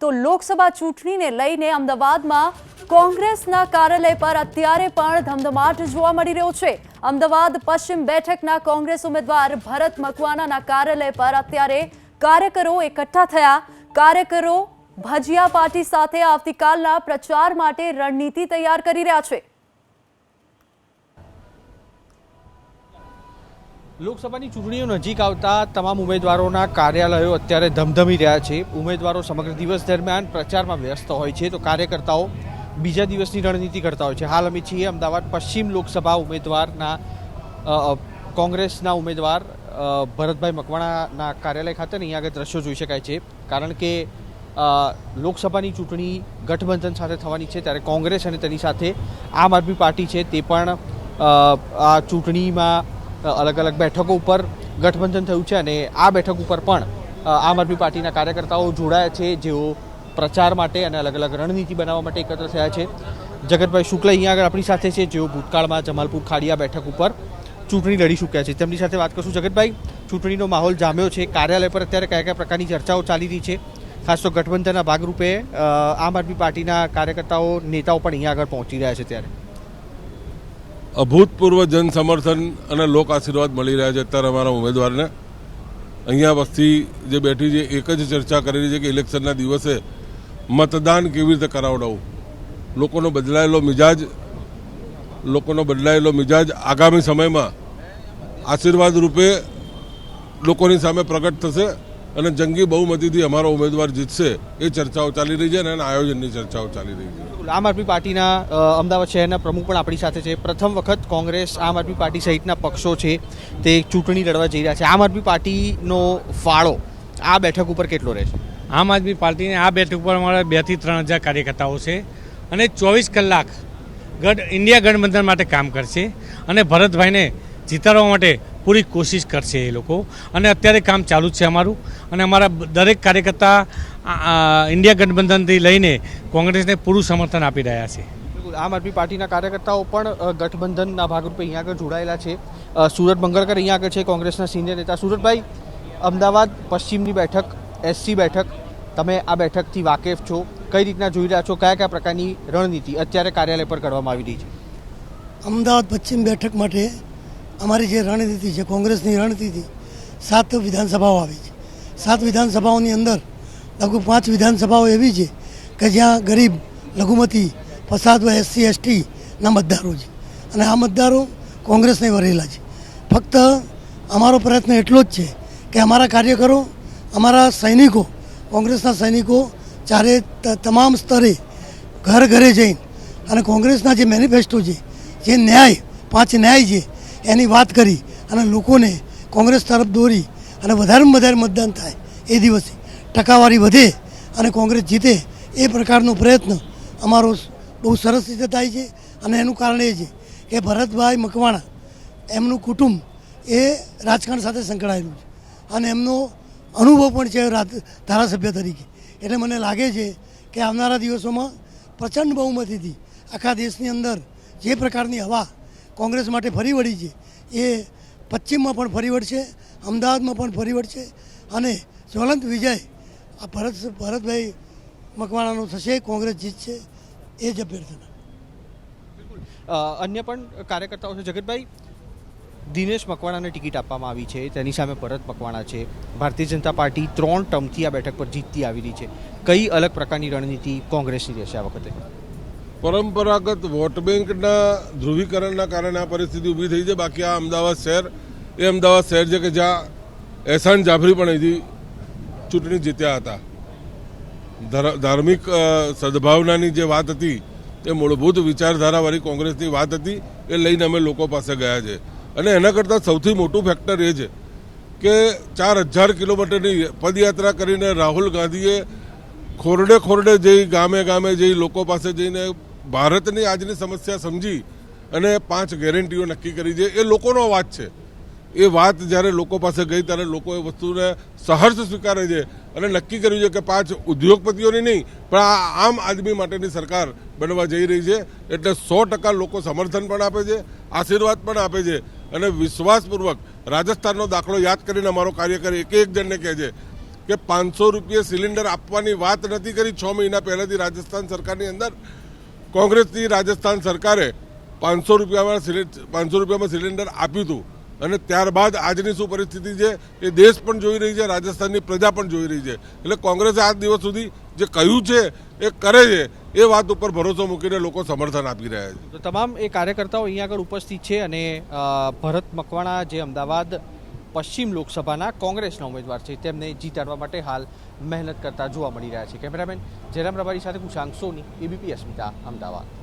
તો લોકસભા ચૂંટણીને લઈને અમદાવાદમાં કોંગ્રેસના કાર્યાલય પર અત્યારે પણ ધમધમાટ જોવા મળી રહ્યો છે. અમદાવાદ પશ્ચિમ બેઠકના કોંગ્રેસ ઉમેદવાર ભરત મકવાણાના કાર્યાલય પર અત્યારે કાર્યકરો એકઠા થયા. કાર્યકરો ભજીયા પાર્ટી સાથે આવતીકાલના પ્રચાર માટે રણનીતિ તૈયાર કરી રહ્યા છે. લોકસભાની ચૂંટણીઓ નજીક આવતા તમામ ઉમેદવારોના કાર્યાલયો અત્યારે ધમધમી રહ્યા છે. ઉમેદવારો સમગ્ર દિવસ દરમિયાન પ્રચારમાં વ્યસ્ત હોય છે તો કાર્યકર્તાઓ બીજા દિવસની રણનીતિ કરતા હોય છે. હાલ અમે છીએ અમદાવાદ પશ્ચિમ લોકસભા ઉમેદવારના કોંગ્રેસના ઉમેદવાર ભરતભાઈ મકવાણાના કાર્યાલય ખાતે ને અહીંયા આગળ દ્રશ્યો જોઈ શકાય છે. કારણ કે લોકસભાની ચૂંટણી ગઠબંધન સાથે થવાની છે ત્યારે કોંગ્રેસ અને તેની સાથે આમ આદમી પાર્ટી છે તે પણ આ ચૂંટણીમાં અલગ અલગ બેઠકો ઉપર ગઠબંધન થયું છે અને આ બેઠક ઉપર પણ આમ આદમી પાર્ટીના કાર્યકર્તાઓ જોડાયા છે, જેઓ પ્રચાર માટે અને અલગ અલગ રણનીતિ બનાવવા માટે એકત્ર થયા છે. જગતભાઈ શુક્લ અહીંયા આગળ આપણી સાથે છે, જેઓ ભૂતકાળમાં જમાલપુર ખાડિયા બેઠક ઉપર ચૂંટણી લડી ચૂક્યા છે. તેમની સાથે વાત કરશું. જગતભાઈ, ચૂંટણીનો માહોલ જામ્યો છે. કાર્યાલય પર અત્યારે કયા કયા પ્રકારની ચર્ચાઓ ચાલી રહી છે? ખાસ તો ગઠબંધનના ભાગરૂપે આમ આદમી પાર્ટીના કાર્યકર્તાઓ, નેતાઓ પણ અહીંયા આગળ પહોંચી રહ્યા છે ત્યારે. અભૂતપૂર્વ જન સમર્થન અને લોક આશીર્વાદ મળી રહ્યા છે અત્યારે અમારા ઉમેદવારને. અહીંયા વસ્તી જે બેઠી છે, એક જ ચર્ચા કરી રહી છે કે ઇલેક્શનના દિવસે મતદાન કેવી રીતે કરાવડાવવું? લોકોનો બદલાયેલો મિજાજ, લોકોનો બદલાયેલો મિજાજ આગામી સમયમાં આશીર્વાદ રૂપે લોકોની સામે પ્રગટ થશે અને જંગી બહુમતીથી અમારો ઉમેદવાર જીતશે એ ચર્ચાઓ ચાલી રહી છે અને આયોજનની ચર્ચાઓ ચાલી રહી છે. આમ આદમી પાર્ટીના અમદાવાદ શહેરના પ્રમુખ પણ આપણી સાથે છે. પ્રથમ વખત કોંગ્રેસ આમ આદમી પાર્ટી સહિતના પક્ષો છે તે ચૂંટણી લડવા જઈ રહ્યા છે. આમ આદમી પાર્ટીનો ફાળો આ બેઠક ઉપર કેટલો રહેશે? આમ આદમી પાર્ટીને આ બેઠક ઉપર અમારા બેથી ત્રણ હજાર કાર્યકર્તાઓ છે અને ચોવીસ કલાક ગઢ, ઇન્ડિયા ગઠબંધન માટે કામ કરશે અને ભરતભાઈને જીતાડવા માટે પૂરી કોશિશ કરશે એ લોકો. અને અત્યારે કામ ચાલુ જ છે અમારું. અને અમારા દરેક કાર્યકર્તા ઇન્ડિયા ગઠબંધનથી લઈને કોંગ્રેસને પૂરું સમર્થન આપી રહ્યા છે. આમ આદમી પાર્ટીના કાર્યકર્તાઓ પણ ગઠબંધનના ભાગરૂપે અહીંયા આગળ જોડાયેલા છે. સુરત મંગળકર અહીંયા આગળ છે કોંગ્રેસના સિનિયર નેતા. સુરતભાઈ અમદાવાદ પશ્ચિમની બેઠક એસસી બેઠક. તમે આ બેઠકથી વાકેફ છો. કઈ રીતના જોઈ રહ્યા છો? કયા કયા પ્રકારની રણનીતિ અત્યારે કાર્યાલય પર કરવામાં આવી રહી છે? અમદાવાદ પશ્ચિમ બેઠક માટે અમારી જે રણનીતિ છે, કોંગ્રેસની રણનીતિ, સાત વિધાનસભાઓ આવી છે. સાત વિધાનસભાઓની અંદર લગભગ પાંચ વિધાનસભાઓ એવી છે કે જ્યાં ગરીબ, લઘુમતી પસાદ હોય, એસસી એસટીના મતદારો છે. અને આ મતદારો કોંગ્રેસને વરેલા છે. ફક્ત અમારો પ્રયત્ન એટલો જ છે કે અમારા કાર્યકરો, અમારા સૈનિકો, કોંગ્રેસના સૈનિકો ચારે તમામ સ્તરે ઘર ઘરે જઈને અને કોંગ્રેસના જે મેનિફેસ્ટો છે, જે ન્યાય, પાંચ ન્યાય છે એની વાત કરી અને લોકોને કોંગ્રેસ તરફ દોરી અને વધારેમાં વધારે મતદાન થાય એ દિવસે ટકાવારી વધે અને કોંગ્રેસ જીતે એ પ્રકારનો પ્રયત્ન અમારો બહુ સરસ રીતે થાય છે અને એનું કારણ એ છે કે ભરતભાઈ મકવાણા એમનું કુટુંબ એ રાજકારણ સાથે સંકળાયેલું છે અને એમનો અનુભવ પણ છે ધારાસભ્ય તરીકે. એટલે મને લાગે છે કે આવનારા દિવસોમાં પ્રચંડ બહુમતીથી આખા દેશની અંદર જે પ્રકારની હવા કોંગ્રેસ માટે ફરી વળી છે. એ પશ્ચિમમાં પણ ફરી વળશે, અમદાવાદમાં પણ ફરી વળશે અને જ્વલંત વિજય આ ભરત ભરતભાઈ મકવાણાનો થશે, કોંગ્રેસ જીતશે, એ જ અભ્યર્થના. અન્ય પણ કાર્યકર્તાઓ છે. જગતભાઈ, દિનેશ મકવાણાને ટિકિટ આપવામાં આવી છે. તેની સામે ભરત મકવાણા છે. ભારતીય જનતા પાર્ટી ત્રણ ટર્મથી આ બેઠક પર જીતતી આવી રહી છે. કઈ અલગ પ્રકારની રણનીતિ કોંગ્રેસની રહેશે આ વખતે? પરંપરાગત વોટ બેંકના ધ્રુવીકરણના કારણે આ પરિસ્થિતિ ઊભી થઈ છે. બાકી આ અમદાવાદ શહેર, એ અમદાવાદ શહેર છે કે જ્યાં એહસાન જાફરી પણ અહીંથી ચૂંટણી જીત્યા હતા. ધર- ધાર્મિક સદભાવનાની જે વાત હતી, એ મૂળભૂત વિચારધારાવાળી કોંગ્રેસની વાત હતી, એ લઈને અમે લોકો પાસે ગયા છે. અને એના કરતાં સૌથી મોટું ફેક્ટર એ છે કે ચાર હજાર કિલોમીટરની પદયાત્રા કરીને રાહુલ ગાંધીએ ખોરડે ખોરડે જઈ ગામે ગામે જઈ લોકો પાસે જઈને ભારતની આજની સમસ્યા સમજી અને પાંચ ગેરંટીઓ નક્કી કરી છે, એ લોકોનો વાત છે. એ વાત જ્યારે લોકો પાસે ગઈ ત્યારે લોકો એ વસ્તુને સહર્ષ સ્વીકારે છે અને નક્કી કર્યું છે કે પાંચ ઉદ્યોગપતિઓની નહીં, પણ આ આમ આદમી માટેની સરકાર બનવા જઈ રહી છે. એટલે સો ટકા લોકો સમર્થન પણ આપે છે, આશીર્વાદ પણ આપે છે અને વિશ્વાસપૂર્વક રાજસ્થાનનો દાખલો યાદ કરીને અમારો કાર્યકર એક એક જણને કહે છે કે પાંચસો રૂપિયા સિલિન્ડર આપવાની વાત નથી કરી, છ મહિના પહેલાંથી રાજસ્થાન સરકારની અંદર કોંગ્રેસની રાજસ્થાન સરકારે પાંચસો રૂપિયામાં પાંચસો રૂપિયામાં સિલિન્ડર આપ્યું હતું. અને ત્યારબાદ આજની શું પરિસ્થિતિ છે? એ દેશ પણ જોઈ રહી છે, રાજસ્થાનની પ્રજા પણ જોઈ રહી છે. એટલે કોંગ્રેસે આજ દિવસ સુધી જે કહ્યું છે, એ કરે છે, એ વાત ઉપર ભરોસો મૂકીને લોકો સમર્થન આપી રહ્યા છે. તમામ એ કાર્યકર્તાઓ અહીંયા આગળ ઉપસ્થિત છે અને ભરત મકવાણા જે અમદાવાદ પશ્ચિમ લોકસભાના કોંગ્રેસના ઉમેદવાર છે. તેમને જીતાડવા માટે હાલ મહેનત કરતા જોવા મળી રહ્યા છે. કેમેરામેન જયરામ રબારી સાથે કુશાંક સોની, એબીપી અસ્મિતા, અમદાવાદ.